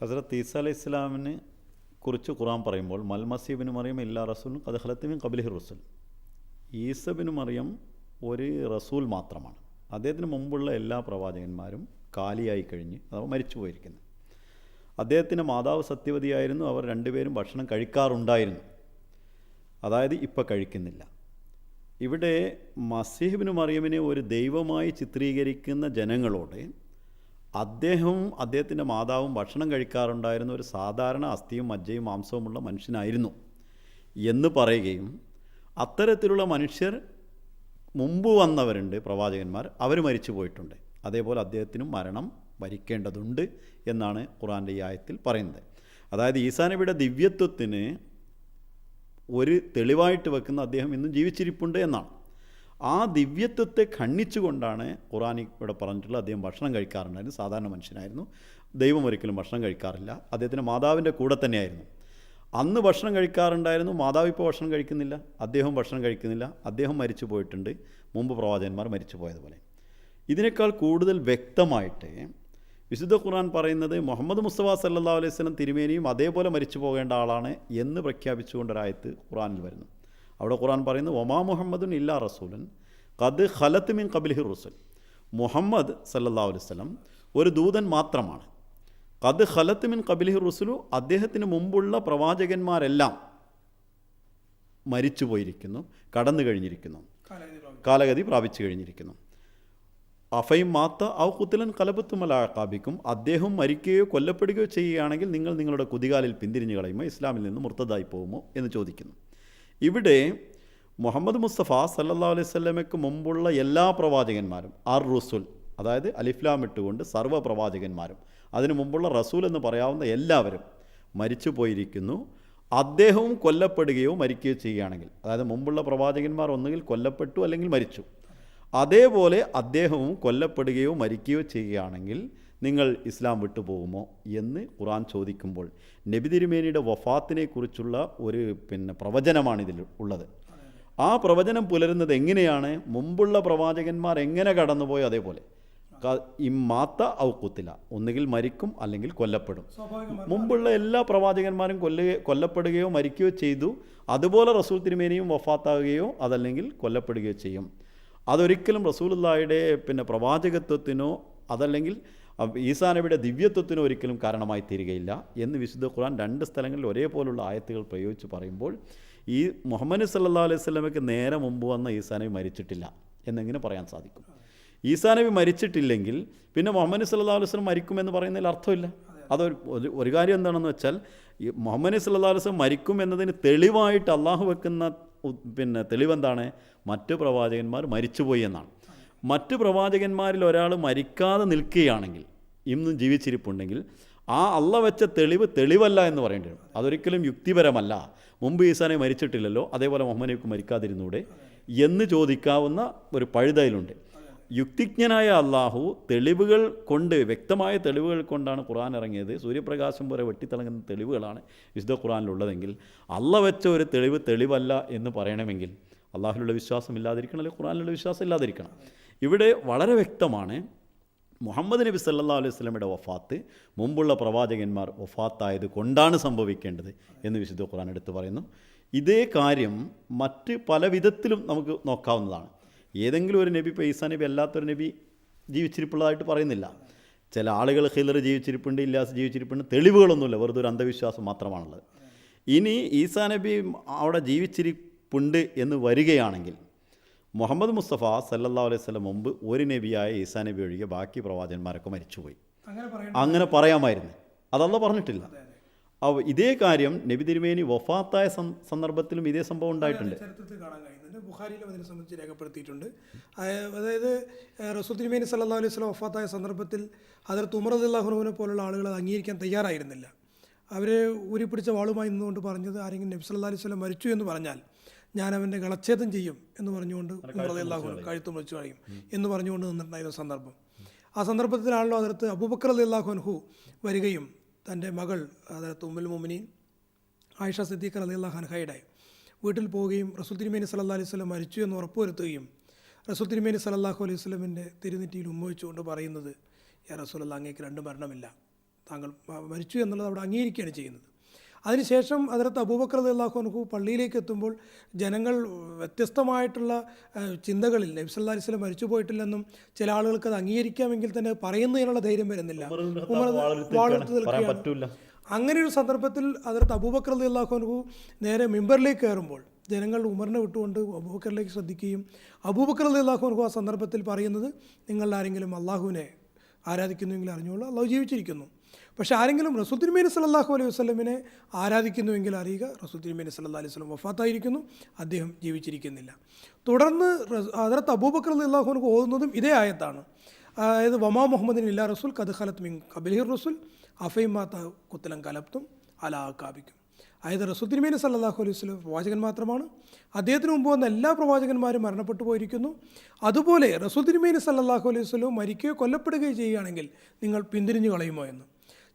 ഹസ്രത്ത് ഈസ അലൈഹി ഇസ്ലാമിനെ കുറിച്ച് ഖുറാൻ പറയുമ്പോൾ മൽമസീബിന് മറിയം ഇല്ലാ റസൂലും അത് ഹലത്തിമിൻ കബിലിഹി റസൂൽ. ഈസബിന് മറിയം ഒരു റസൂൽ മാത്രമാണ്. അദ്ദേഹത്തിന് മുമ്പുള്ള എല്ലാ പ്രവാചകന്മാരും കാലിയായി കഴിഞ്ഞ് അഥവാ മരിച്ചു പോയിരിക്കുന്നു. അദ്ദേഹത്തിന്റെ മാതാവ് സത്യവതിയായിരുന്നു അവർ രണ്ടുപേരും ഭക്ഷണം കഴിക്കാറുണ്ടായിരുന്നു. അതായത് ഇപ്പം കഴിക്കുന്നില്ല. ഇവിടെ മസീഹിബിന് മറിയമിനെ ഒരു ദൈവമായി ചിത്രീകരിക്കുന്ന ജനങ്ങളോട് അദ്ദേഹവും അദ്ദേഹത്തിന്റെ മാതാവും ഭക്ഷണം കഴിക്കാറുണ്ടായിരുന്ന ഒരു സാധാരണ അസ്ഥിയും മജ്ജയും മാംസവുമുള്ള മനുഷ്യനായിരുന്നു എന്ന് പറയുകയും അത്തരത്തിലുള്ള മനുഷ്യർ മുമ്പ് വന്നവരുണ്ട് പ്രവാചകന്മാർ അവർ മരിച്ചു പോയിട്ടുണ്ട്. അതേപോലെ അദ്ദേഹത്തിനും മരണം വരിക്കേണ്ടതുണ്ട് എന്നാണ് ഖുറാന്റെ ഈ ആയത്തിൽ പറയുന്നത്. അതായത് ഈസാനബിയുടെ ദിവ്യത്വത്തിന് ഒരു തെളിവായിട്ട് വെക്കുന്ന അദ്ദേഹം ഇന്നും ജീവിച്ചിരിപ്പുണ്ട് എന്നാണ്. ആ ദിവ്യത്വത്തെ ഖണ്ഡിച്ചുകൊണ്ടാണ് ഖുറാനി ഇവിടെ പറഞ്ഞിട്ടുള്ളത്. അദ്ദേഹം ഭക്ഷണം കഴിക്കാറുണ്ടായിരുന്നു സാധാരണ മനുഷ്യനായിരുന്നു. ദൈവം ഒരിക്കലും ഭക്ഷണം കഴിക്കാറില്ല. അദ്ദേഹത്തിന്റെ മാതാവിന്റെ കൂടെ തന്നെയായിരുന്നു. അന്ന് ഭക്ഷണം കഴിക്കാറുണ്ടായിരുന്നു. മാതാവ് ഇപ്പോൾ ഭക്ഷണം കഴിക്കുന്നില്ല. അദ്ദേഹം ഭക്ഷണം കഴിക്കുന്നില്ല. അദ്ദേഹം മരിച്ചു പോയിട്ടുണ്ട്. മുമ്പ് പ്രവാചകന്മാർ മരിച്ചു പോയതുപോലെ. ഇതിനേക്കാൾ കൂടുതൽ വ്യക്തമായിട്ട് വിശുദ്ധ ഖുർആൻ പറയുന്നത് മുഹമ്മദ് മുസ്തഫ സല്ലാ അലൈഹി സ്വലം തിരുമേനിയും അതേപോലെ മരിച്ചു പോകേണ്ട ആളാണ് എന്ന് പ്രഖ്യാപിച്ചുകൊണ്ടൊരായത്ത് ഖുറാനിൽ വരുന്നു. അവിടെ ഖുറാൻ പറയുന്നു ഒമാ മുഹമ്മദുൻ ഇല്ലാ റസൂലൻ കത് ഖലത്ത് മിൻ കബിൽഹി റസുൽ. മുഹമ്മദ് സല്ലാ അലൈഹി സ്വലം ഒരു ദൂതൻ മാത്രമാണ്. കത് ഖലത്ത് മിൻ കബിൽഹി റസുലു അദ്ദേഹത്തിന് മുമ്പുള്ള പ്രവാചകന്മാരെല്ലാം മരിച്ചു പോയിരിക്കുന്നു കടന്നു കഴിഞ്ഞിരിക്കുന്നു. കാലഗതി പ്രാപിച്ചു കഴിഞ്ഞിരിക്കുന്നു. അഫയും മാത്ത ഔ കുത്തിലൻ കലബത്തുമലാക്കാബിക്കും അദ്ദേഹം മരിക്കുകയോ കൊല്ലപ്പെടുകയോ ചെയ്യുകയാണെങ്കിൽ നിങ്ങൾ നിങ്ങളുടെ കുതികാലിൽ പിന്തിരിഞ്ഞു കളയുമോ ഇസ്ലാമിൽ നിന്ന് മുർത്തതായി പോകുമോ എന്ന് ചോദിക്കുന്നു. ഇവിടെ മുഹമ്മദ് മുസ്തഫ സല്ലാ അലൈഹി സ്വലമയ്ക്ക് മുമ്പുള്ള എല്ലാ പ്രവാചകന്മാരും അർ റുസുൽ അതായത് അലിഫ്ലാം ഇട്ടുകൊണ്ട് സർവ പ്രവാചകന്മാരും അതിനു മുമ്പുള്ള റസൂൽ എന്ന് പറയാവുന്ന എല്ലാവരും മരിച്ചു പോയിരിക്കുന്നു. അദ്ദേഹവും കൊല്ലപ്പെടുകയോ മരിക്കുകയോ ചെയ്യുകയാണെങ്കിൽ അതായത് മുമ്പുള്ള പ്രവാചകന്മാർ ഒന്നുകിൽ കൊല്ലപ്പെട്ടു അല്ലെങ്കിൽ മരിച്ചു. അതേപോലെ അദ്ദേഹവും കൊല്ലപ്പെടുകയോ മരിക്കുകയോ ചെയ്യുകയാണെങ്കിൽ നിങ്ങൾ ഇസ്ലാം വിട്ടുപോകുമോ എന്ന് ഖുറാൻ ചോദിക്കുമ്പോൾ നബി തിരുമേനിയുടെ വഫാത്തിനെ കുറിച്ചുള്ള ഒരു പിന്നെ പ്രവചനമാണ് ഇതിൽ ഉള്ളത്. ആ പ്രവചനം പുലരുന്നത് എങ്ങനെയാണ്? മുമ്പുള്ള പ്രവാചകന്മാർ എങ്ങനെ കടന്നുപോയോ? അതേപോലെ. ഇമ്മാത്ത ഔക്കുത്തില ഒന്നുകിൽ മരിക്കും അല്ലെങ്കിൽ കൊല്ലപ്പെടും. മുമ്പുള്ള എല്ലാ പ്രവാചകന്മാരും കൊല്ല കൊല്ലപ്പെടുകയോ മരിക്കുകയോ ചെയ്തു. അതുപോലെ റസൂൽ തിരുമേനിയും വഫാത്താകുകയോ അതല്ലെങ്കിൽ കൊല്ലപ്പെടുകയോ ചെയ്യും. അതൊരിക്കലും റസൂലുള്ളായുടെ പിന്നെ പ്രവാചകത്വത്തിനോ അതല്ലെങ്കിൽ ഈസാ നബിയുടെ ദിവ്യത്വത്തിന് ഒരിക്കലും കാരണമായി തീരുകയില്ല എന്ന് വിശുദ്ധ ഖുർആൻ രണ്ട് സ്ഥലങ്ങളിൽ ഒരേപോലുള്ള ആയത്തുകൾ പ്രയോഗിച്ച് പറയുമ്പോൾ ഈ മുഹമ്മദ് സല്ലാ അലൈഹി സ്വലമയ്ക്ക് നേരെ മുമ്പ് വന്ന ഈസാനബി മരിച്ചിട്ടില്ല എന്നെങ്ങനെ പറയാൻ സാധിക്കും? ഈസാനബി മരിച്ചിട്ടില്ലെങ്കിൽ പിന്നെ മുഹമ്മദ് സല്ലാ അലൈഹി സ്വലം മരിക്കുമെന്ന് പറയുന്നതിൽ അർത്ഥമില്ല. അതൊരു ഒരു കാര്യം എന്താണെന്ന് വെച്ചാൽ ഈ മുഹമ്മദ് സല്ലാ അലൈഹി സ്വലം മരിക്കും എന്നതിന് തെളിവായിട്ട് അള്ളാഹു വെക്കുന്ന പിന്നെ തെളിവെന്താണ്? മറ്റ് പ്രവാചകന്മാർ മരിച്ചുപോയി എന്നാണ്. മറ്റ് പ്രവാചകന്മാരിൽ ഒരാൾ മരിക്കാതെ നിൽക്കുകയാണെങ്കിൽ ഇന്നും ജീവിച്ചിരിപ്പുണ്ടെങ്കിൽ ആ അള്ള വെച്ച തെളിവ് തെളിവല്ല എന്ന് പറയേണ്ടി വരും. അതൊരിക്കലും യുക്തിപരമല്ല. മുമ്പ് ഈസാനെ മരിച്ചിട്ടില്ലല്ലോ അതേപോലെ മുഹമ്മദ് മരിക്കാതിരുന്നൂടെ എന്ന് ചോദിക്കാവുന്ന ഒരു പഴുതയിലുണ്ട്. യുക്തിജ്ഞനായ അള്ളാഹു തെളിവുകൾ കൊണ്ട് വ്യക്തമായ തെളിവുകൾ കൊണ്ടാണ് ഖുറാൻ ഇറങ്ങിയത്. സൂര്യപ്രകാശം പോലെ വെട്ടിത്തിളങ്ങുന്ന തെളിവുകളാണ് വിശുദ്ധ ഖുറാനിലുള്ളതെങ്കിൽ അള്ള വെച്ച ഒരു തെളിവ് തെളിവല്ല എന്ന് പറയണമെങ്കിൽ അള്ളാഹുലുള്ള വിശ്വാസം ഇല്ലാതിരിക്കണം അല്ലെങ്കിൽ ഖുറാനിലുള്ള വിശ്വാസം ഇല്ലാതിരിക്കണം? ഇവിടെ വളരെ വ്യക്തമാണ് മുഹമ്മദ് നബി സല്ലാ അലൈഹി സ്വലമയുടെ വഫാത്ത് മുമ്പുള്ള പ്രവാചകന്മാർ വഫാത്തായത് കൊണ്ടാണ് സംഭവിക്കേണ്ടത് എന്ന് വിശുദ്ധ ഖുറാൻ എടുത്തു പറയുന്നു. ഇതേ കാര്യം മറ്റ് പല വിധത്തിലും നമുക്ക് നോക്കാവുന്നതാണ്. ഏതെങ്കിലും ഒരു നബി ഈസാ നബി അല്ലാത്തൊരു നബി ജീവിച്ചിരിപ്പുള്ളതായിട്ട് പറയുന്നില്ല. ചില ആളുകൾ ഹിലർ ജീവിച്ചിരിപ്പുണ്ട് ഇല്ലാസ് ജീവിച്ചിരിപ്പുണ്ട് തെളിവുകളൊന്നുമില്ല വെറുതെ ഒരു അന്ധവിശ്വാസം മാത്രമാണുള്ളത്. ഇനി ഈസാ നബി അവിടെ ജീവിച്ചിരിപ്പുണ്ട് എന്ന് വരികയാണെങ്കിൽ മുഹമ്മദ് മുസ്തഫ സല്ലാ അലൈഹി സ്വലം മുമ്പ് ഒരു നബിയായ ഈസാ നബി ഒഴികെ ബാക്കി പ്രവാചകന്മാരൊക്കെ മരിച്ചുപോയി. അങ്ങനെ പറയാമായിരുന്നു. അതല്ല പറഞ്ഞിട്ടില്ല. അപ്പോൾ ഇതേ കാര്യം നബി തിരുമേനി വഫാത്തായ സന്ദർഭത്തിലും ഇതേ സംഭവം ഉണ്ടായിട്ടുണ്ട്. ചരിത്രത്തിൽ കാണാൻ കഴിയുന്നുണ്ട്. ബുഖാരിയിലും അതിനെ സംബന്ധിച്ച് രേഖപ്പെടുത്തിയിട്ടുണ്ട്. അതായത് റസൂൽ തിരുമേനി സല്ലാ അലൈഹി സ്വലം വഫാത്തായ സന്ദർഭത്തിൽ അതിർത്ത് ഉമർ അള്ളാഹുനുവിനെ പോലുള്ള ആളുകൾ അത് അംഗീകരിക്കാൻ തയ്യാറായിരുന്നില്ല. അവർ ഊരിപ്പിടിച്ച വാളുമായി നിന്നുകൊണ്ട് പറഞ്ഞത് ആരെങ്കിലും നബി സല്ലാ അലൈഹി സ്വലം മരിച്ചു എന്ന് പറഞ്ഞാൽ ഞാൻ അവന്റെ കളച്ഛേദം ചെയ്യും എന്ന് പറഞ്ഞുകൊണ്ട് ഉമർ അള്ളാഹു കഴുത്ത് മുറിച്ചു കളയും എന്ന് പറഞ്ഞുകൊണ്ട് നിന്നിട്ടുണ്ടായിരുന്ന സന്ദർഭം. ആ സന്ദർഭത്തിലാണല്ലോ അതിർത്ത് അബൂബക്കർ അലി അൻഹു വരികയും തന്റെ മകൾ അതിർത്ത് ഉമ്മുൽ മോമിനി ആയിഷ സിദ്ദീഖ് അലി അള്ളാഹ് ഹൻഹയുടെ വീട്ടിൽ പോവുകയും റസൂൽ തിരുമേനി സല്ലാ അലൈഹി സ്വലം മരിച്ചു എന്ന് ഉറപ്പുവരുത്തുകയും റസൂൽ തിരുമേനി സല്ലാഹു അലൈഹി സ്വലമിന്റെ തിരുനെറ്റിയിൽ ഉമ്മവിച്ചുകൊണ്ട് പറയുന്നത് യാ റസൂൽ അങ്ങേക്ക് രണ്ട് മരണമില്ല. താങ്കൾ മരിച്ചു എന്നുള്ളത് അവിടെ അംഗീകരിക്കുകയാണ് ചെയ്യുന്നത്. അതിനുശേഷം അതിനകത്ത് അബൂബക്കർ അള്ളാഹുനഹു പള്ളിയിലേക്ക് എത്തുമ്പോൾ ജനങ്ങൾ വ്യത്യസ്തമായിട്ടുള്ള ചിന്തകളിൽ നബി സല്ലാ അലൈഹി സ്വലം മരിച്ചു പോയിട്ടില്ലെന്നും ചില ആളുകൾക്ക് അത് അംഗീകരിക്കാമെങ്കിൽ തന്നെ പറയുന്നതിനുള്ള ധൈര്യം വരുന്നില്ല. വാളെടുത്ത് നിൽക്കുകയാണ്. അങ്ങനെ ഒരു സന്ദർഭത്തിൽ അതിർത്ത് അബൂബക്കർ അലി അള്ളാഹുനഹു നേരെ മിമ്പറിലേക്ക് കയറുമ്പോൾ ജനങ്ങൾ ഉമറിനെ വിട്ടുകൊണ്ട് അബൂബക്കറിലേക്ക് ശ്രദ്ധിക്കുകയും അബൂബക്കർ അലി അള്ളാഹുനഹു ആ സന്ദർഭത്തിൽ പറയുന്നത് നിങ്ങളിൽ ആരെങ്കിലും അള്ളാഹുവിനെ ആരാധിക്കുന്നുവെങ്കിൽ അറിഞ്ഞോളൂ അള്ളാഹു ജീവിച്ചിരിക്കുന്നു. പക്ഷേ ആരെങ്കിലും തിരുമേനി സല്ലാഹു അലൈഹി വസ്ലമിനെ ആരാധിക്കുന്നുവെങ്കിൽ അറിയുക തിരുമേനി സല്ലാ അലൈഹി വസ്ലം വഫാത്തായിരിക്കുന്നു അദ്ദേഹം ജീവിച്ചിരിക്കുന്നില്ല. തുടർന്ന് അതിർത്ത് അബൂബക്കർ അലി അള്ളാഹുനഹു ഓതുന്നതും ഇതേ ആയത്താണ്. അതായത് വമാ മുഹമ്മദിൻ ഇല്ലാ റസൂൽ കത് ഖലത്ത് മിൻ റസുൽ റസൂൽ അഫൈമാത്ത കുത്തലം കലപ്തും അലാ കാബിക്കും അതായത് റസൂത്തിരിമേനി സല്ലാഹു അലൈഹി വസ്ലം പ്രവാചകൻ മാത്രമാണ്. അദ്ദേഹത്തിന് മുമ്പ് വന്ന എല്ലാ പ്രവാചകന്മാരും മരണപ്പെട്ടു പോയിരിക്കുന്നു. അതുപോലെ തിരുമേനി സല്ലാഹു അലൈഹി വസ്ലം മരിക്കുകയോ കൊല്ലപ്പെടുകയോ ചെയ്യുകയാണെങ്കിൽ നിങ്ങൾ പിന്തിരിഞ്ഞു കളയുമോ എന്ന്.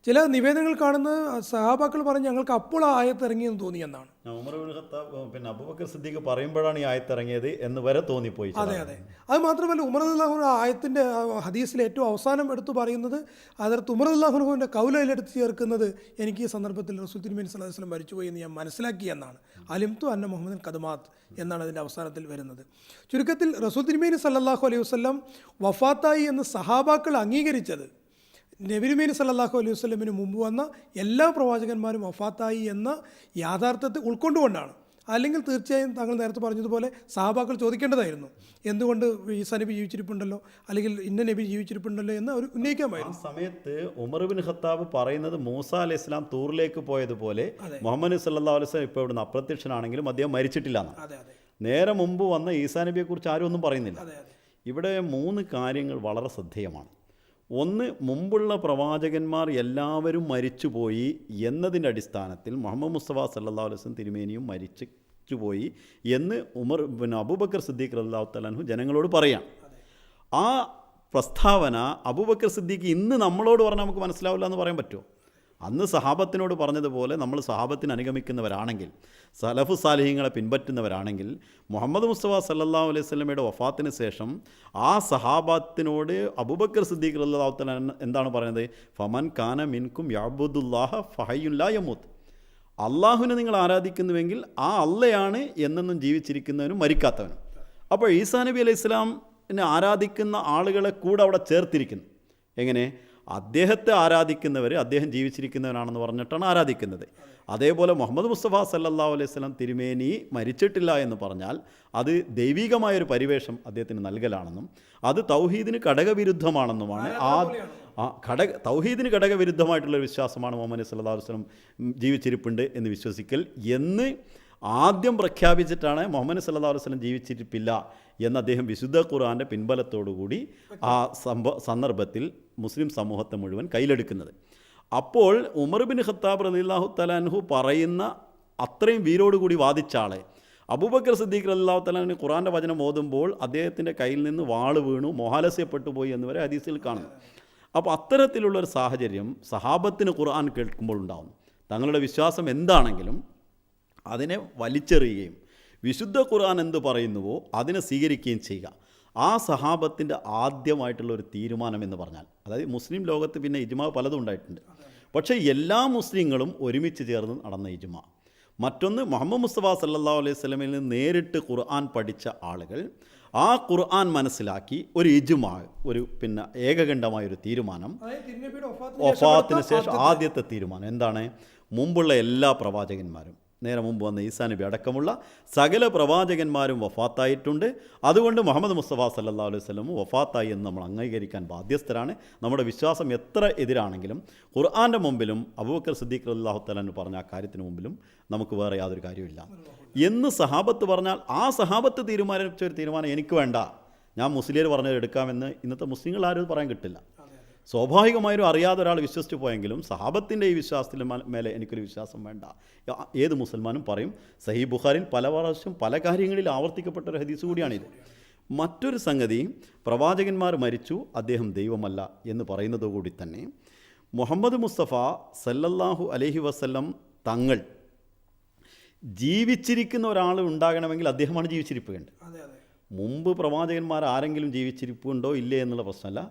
ചില നിവേദനങ്ങൾ കാണുന്ന സഹാബാക്കൾ പറഞ്ഞ് ഞങ്ങൾക്ക് അപ്പോൾ ആ ആയത്ത് ഇറങ്ങിയെന്ന് തോന്നിയെന്നാണ് ഉമർ ഇബ്നു ഖത്താബ് പിന്നെ അബൂബക്കർ സിദ്ദീഖ് പറയുമ്പോഴാണ് ഈ ആയത്തിറങ്ങിയത് എന്ന് വരെ തോന്നിപ്പോയി അതെ അതെ. അത് മാത്രമല്ല ഉമർ അള്ളാഹുന ആയത്തിന്റെ ഹദീസിൽ ഏറ്റവും അവസാനം എടുത്തു പറയുന്നത് അതിർത്ത് ഉമർ അള്ളാഹുനുവിന്റെ കൗലയിലെടുത്ത് ചേർക്കുന്നത് എനിക്ക് ഈ സന്ദർഭത്തിൽ റസൂൽ തിരുമേനി സല്ലാഹു വസ്ലം മരിച്ചുപോയി എന്ന് ഞാൻ മനസ്സിലാക്കി എന്നാണ്. അലിംതു അന്ന മുഹമ്മദ് കദമാത്ത് എന്നാണ് അതിന്റെ അവസാനത്തിൽ വരുന്നത്. ചുരുക്കത്തിൽ റസൂൽ തിരുമേനി സല്ലാഹു അലൈഹി വസ്ലം വഫാത്തായി എന്ന് സഹാബാക്കൾ അംഗീകരിച്ചത് നബിരുമേനി സല്ലാഹു അലൈഹി വസ്ലമിന് മുമ്പ് വന്ന എല്ലാ പ്രവാചകന്മാരും വഫാത്തായി എന്ന യാഥാർത്ഥ്യത്തെ ഉൾക്കൊണ്ടുകൊണ്ടാണ്. അല്ലെങ്കിൽ തീർച്ചയായും താങ്കൾ നേരത്തെ പറഞ്ഞതുപോലെ സഹാബാക്കൾ ചോദിക്കേണ്ടതായിരുന്നു. എന്തുകൊണ്ട് ഈസ നബി ജീവിച്ചിരിപ്പുണ്ടല്ലോ? അല്ലെങ്കിൽ ഇന്ന നബി ജീവിച്ചിരിപ്പുണ്ടല്ലോ എന്ന് അവർ ഉന്നയിക്കാമായിരുന്നു. ആ സമയത്ത് ഉമർ ബിൻ ഖത്താബ് പറയുന്നത് മൂസ അലൈഹി ഇസ്ലാം തൂറിലേക്ക് പോയതുപോലെ മുഹമ്മദ് സല്ലാ അലൈഹി ഇപ്പോൾ ഇവിടുന്ന് അപ്രത്യക്ഷനാണെങ്കിലും അദ്ദേഹം മരിച്ചിട്ടില്ല നേരെ മുമ്പ് വന്ന ഈസാ നബിയെക്കുറിച്ച് ആരും ഒന്നും പറയുന്നില്ല. ഇവിടെ മൂന്ന് കാര്യങ്ങൾ വളരെ ശ്രദ്ധേയമാണ്. ഒന്ന് മുമ്പുള്ള പ്രവാചകന്മാർ എല്ലാവരും മരിച്ചുപോയി എന്നതിന്റെ അടിസ്ഥാനത്തിൽ മുഹമ്മദ് മുസ്തഫ സല്ലാ അലൈവലം തിരുമേനിയും മരിച്ചുപോയി എന്ന് ഉമർ പിന്നെ അബൂബക്കർ സിദ്ദീഖ് അള്ളാഹു തലാൻഹു ജനങ്ങളോട് പറയാം. ആ പ്രസ്താവന അബൂബക്കർ സിദ്ദീഖ് ഇന്ന് നമ്മളോട് പറഞ്ഞാൽ നമുക്ക് മനസ്സിലാവില്ല എന്ന് പറയാൻ പറ്റുമോ? അന്ന് സഹാബത്തിനോട് പറഞ്ഞതുപോലെ നമ്മൾ സഹാബത്തിന് അനുഗമിക്കുന്നവരാണെങ്കിൽ സലഫു സാലിഹ്യങ്ങളെ പിൻപറ്റുന്നവരാണെങ്കിൽ മുഹമ്മദ് മുസ്തഫ സല്ലാ അലൈഹി സ്വലമയുടെ വഫാത്തിന് ശേഷം ആ സഹാബത്തിനോട് അബുബക്കർ സിദ്ദീഖ് അള്ളാഹു തല എന്താണ് പറയുന്നത്? ഫമൻ ഖാന മിൻകും യാബുദുല്ലാഹ ഫഹയുല്ലാ യമൂത്ത്. അള്ളാഹുവിനെ നിങ്ങൾ ആരാധിക്കുന്നുവെങ്കിൽ ആ അള്ളയാണ് എന്നെന്നും ജീവിച്ചിരിക്കുന്നവനും മരിക്കാത്തവനും. അപ്പോൾ ഈസാ നബി അലൈഹി ഇസ്ലാമിനെ ആരാധിക്കുന്ന ആളുകളെ കൂടെ അവിടെ ചേർത്തിരിക്കുന്നു. എങ്ങനെ? അദ്ദേഹത്തെ ആരാധിക്കുന്നവർ അദ്ദേഹം ജീവിച്ചിരിക്കുന്നവനാണെന്ന് പറഞ്ഞിട്ടാണ് ആരാധിക്കുന്നത്. അതേപോലെ മുഹമ്മദ് മുസ്തഫ സല്ലാ അലൈഹി സ്വലം തിരുമേനി മരിച്ചിട്ടില്ല എന്ന് പറഞ്ഞാൽ അത് ദൈവികമായൊരു പരിവേഷം അദ്ദേഹത്തിന് നൽകലാണെന്നും അത് തൗഹീദിന് ഘടകവിരുദ്ധമാണെന്നുമാണ് ആ ഘടക തൗഹീദിന് ഘടകവിരുദ്ധമായിട്ടുള്ള ഒരു വിശ്വാസമാണ് മുഹമ്മദ് അലൈഹി വസല്ലം ജീവിച്ചിരിപ്പുണ്ട് എന്ന് വിശ്വസിക്കൽ എന്ന് ആദ്യം പ്രഖ്യാപിച്ചിട്ടാണ് മുഹമ്മദ് സല്ലാ അലൈഹി വസല്ലം ജീവിച്ചിരിപ്പില്ല എന്ന് അദ്ദേഹം വിശുദ്ധ ഖുർആാന്റെ പിൻബലത്തോടുകൂടി ആ സംഭവ സന്ദർഭത്തിൽ മുസ്ലിം സമൂഹത്തെ മുഴുവൻ കയ്യിലെടുക്കുന്നത്. അപ്പോൾ ഉമർ ബിൻ ഖത്താബ് റളിയല്ലാഹു തലാൻഹു പറയുന്ന അത്രയും വീരോടുകൂടി വാദിച്ച ആളെ. അബൂബക്കർ സിദ്ദീഖ് അള്ളാഹു തലാന് ഖുറാന്റെ വചനം ഓതുമ്പോൾ അദ്ദേഹത്തിന്റെ കയ്യിൽ നിന്ന് വാൾ വീണു മോഹാലസ്യപ്പെട്ടു പോയി എന്ന് വരെ ഹദീസിൽ കാണുന്നു. അപ്പോൾ അത്തരത്തിലുള്ളൊരു സാഹചര്യം സഹാബത്തിന് ഖുർആൻ കേൾക്കുമ്പോൾ ഉണ്ടാകുന്നു തങ്ങളുടെ വിശ്വാസം എന്താണെങ്കിലും അതിനെ വലിച്ചെറിയുകയും വിശുദ്ധ ഖുർആൻ എന്ത് പറയുന്നുവോ അതിനെ സ്വീകരിക്കുകയും ചെയ്യുക. ആ സഹാബത്തിന്റെ ആദ്യമായിട്ടുള്ള ഒരു തീരുമാനം എന്ന് പറഞ്ഞാൽ അതായത് മുസ്ലിം ലോകത്ത് പിന്നെ ഇജ്മ പലതും ഉണ്ടായിട്ടുണ്ട്. പക്ഷേ എല്ലാ മുസ്ലിങ്ങളും ഒരുമിച്ച് ചേർന്ന് നടന്ന ഇജ്മാ. മറ്റൊന്ന് മുഹമ്മദ് മുസ്തഫ സല്ലാ അലൈഹി സ്വലമിൽ നിന്ന് നേരിട്ട് ഖുർആൻ പഠിച്ച ആളുകൾ ആ ഖുർആൻ മനസ്സിലാക്കി ഒരു ഇജ്മാ ഒരു പിന്നെ ഏകകണ്ഠമായ ഒരു തീരുമാനം. ഒഫാത്തിന് ശേഷം ആദ്യത്തെ തീരുമാനം. എന്താണ്? മുമ്പുള്ള എല്ലാ പ്രവാചകന്മാരും നേരെ മുമ്പ് വന്ന ഈസാ നബി അടക്കമുള്ള സകല പ്രവാചകന്മാരും വഫാത്തായിട്ടുണ്ട്. അതുകൊണ്ട് മുഹമ്മദ് മുസ്തഫ സല്ലാ അലൈഹി വസല്ലം വഫാത്തായി എന്ന് നമ്മൾ അംഗീകരിക്കാൻ ബാധ്യസ്ഥരാണ്. നമ്മുടെ വിശ്വാസം എത്ര എതിരാണെങ്കിലും ഖുർആാന്റെ മുമ്പിലും അബൂബക്കർ സിദ്ദീഖ് അള്ളാഹു തലാൻ പറഞ്ഞ ആ കാര്യത്തിന് മുമ്പിലും നമുക്ക് വേറെ യാതൊരു കാര്യമില്ല എന്ന് സഹാബത്ത് പറഞ്ഞാൽ ആ സഹാബത്ത് തീരുമാനിച്ച ഒരു തീരുമാനം എനിക്ക് വേണ്ട. ഞാൻ മുസ്ലിയർ പറഞ്ഞത് എടുക്കാമെന്ന് ഇന്നത്തെ മുസ്ലിങ്ങൾ ആരും പറയാൻ കിട്ടില്ല. സ്വാഭാവികമായും അറിയാതെ ഒരാൾ വിശ്വസിച്ച് പോയെങ്കിലും സഹാബത്തിന്റെ ഈ വിശ്വാസത്തിന് മേലെ എനിക്കൊരു വിശ്വാസം വേണ്ട. ഏത് മുസൽമാനും പറയും സഹി ബുഖാരിൽ പല പ്രാവശ്യം പല കാര്യങ്ങളിൽ ആവർത്തിക്കപ്പെട്ട ഒരു ഹദീസ് കൂടിയാണിത്. മറ്റൊരു സംഗതി പ്രവാചകന്മാർ മരിച്ചു അദ്ദേഹം ദൈവമല്ല എന്ന് പറയുന്നതോടുകൂടി തന്നെ. മുഹമ്മദ് മുസ്തഫ സല്ലല്ലാഹു അലഹി വസ്ല്ലം തങ്ങൾ ജീവിച്ചിരിക്കുന്ന ഒരാൾ ഉണ്ടാകണമെങ്കിൽ അദ്ദേഹമാണ് അതെ. മുമ്പ് പ്രവാചകന്മാർ ആരെങ്കിലും ജീവിച്ചിരിപ്പുണ്ടോ ഇല്ലേ എന്നുള്ള പ്രശ്നമല്ല.